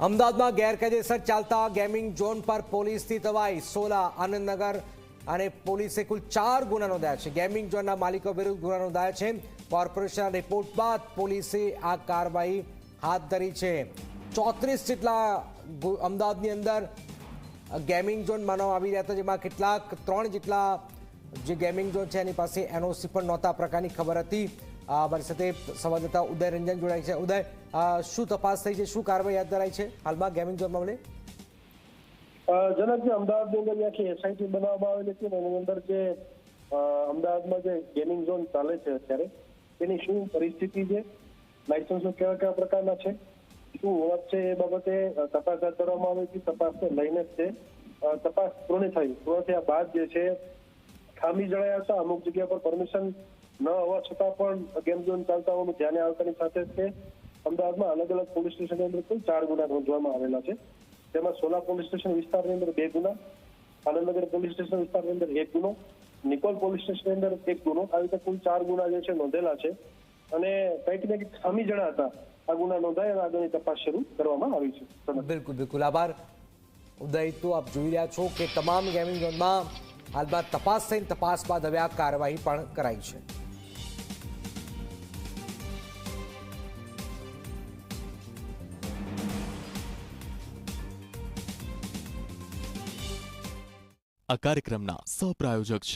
અમદાવાદમાં ગેરકાયદેસર ચાલતા ગેમિંગ ઝોન પર પોલીસથી તવાઈ. સોલા, આનંદનગર અને પોલીસે કુલ ચાર ગુના નોંધાયા છે. ગેમિંગ ઝોનના માલિકો વિરુદ્ધ ગુના નોંધાયા છે. કોર્પોરેશનના રિપોર્ટ બાદ પોલીસે આ કાર્યવાહી હાથ ધરી છે. ચોત્રીસ જેટલા અમદાવાદની અંદર ગેમિંગ ઝોન માનવામાં આવી રહ્યા હતા, જેમાં કેટલાક, ત્રણ જેટલા જે ગેમિંગ ઝોન છે એની પાસે એનઓસી પણ નહોતા. પ્રકારની ખબર હતી. અમારી સાથે સંવાદદાતા ઉદય રંજન જોડાય છે. ઉદય શું તપાસ થઈ છે? શું કાર્યવાહી હાથ ધરાઈ છે? હાલમાં ગેમિંગ ઝોન મામલે? અ, જનકજી અમદાવાદની અંદર જે આખી એસઆઈટી બનાવવામાં આવેલી છે એની અંદર જે અમદાવાદમાં જે ગેમિંગ ઝોન ચાલે છે અત્યારે તેની શું પરિસ્થિતિ છે? લાયસન્સો કેવા કેવા પ્રકારના છે? શું ઓળખ છે એ બાબતે તપાસ હાથ ધરવામાં આવી હતી. તપાસને લઈને જ છે. તપાસ પૂર્ણ થઈ. પૂર્ણ થયા બાદ જે છે ખામી જણાયા હતા. અમુક જગ્યા પર પરમિશન ન હોવા છતાં પણ ગેમ ઝોન ચાલતા હોવાનું ધ્યાને આવતાની સાથે જ તે અમદાવાદમાં અલગ અલગ પોલીસ સ્ટેશનની અંદર કુલ ચાર ગુના નોંધવામાં આવેલા છે. તેમાં સોલા પોલીસ સ્ટેશન વિસ્તારની અંદર બે ગુના, આનંદનગર પોલીસ સ્ટેશન વિસ્તારની અંદર એક ગુનો, નિકોલ પોલીસ સ્ટેશનની અંદર એક ગુનો. આવી રીતે કુલ ચાર ગુના જે છે નોંધેલા છે. અને કંઈક ને કંઈક ખામી જણાતા આ ગુના નોંધાય આગળની તપાસ શરૂ કરવામાં આવી છે. બિલકુલ બિલકુલ. આભાર. ઉદય, તો આપ જોઈ રહ્યા છો કે તમામ ગેમિંગ ઝોનમાં હાલમાં તપાસ થઈને તપાસ બાદ હવે આ કાર્યવાહી પણ કરાઈ છે. આ કાર્યક્રમના સહપ્રાયોજક છે.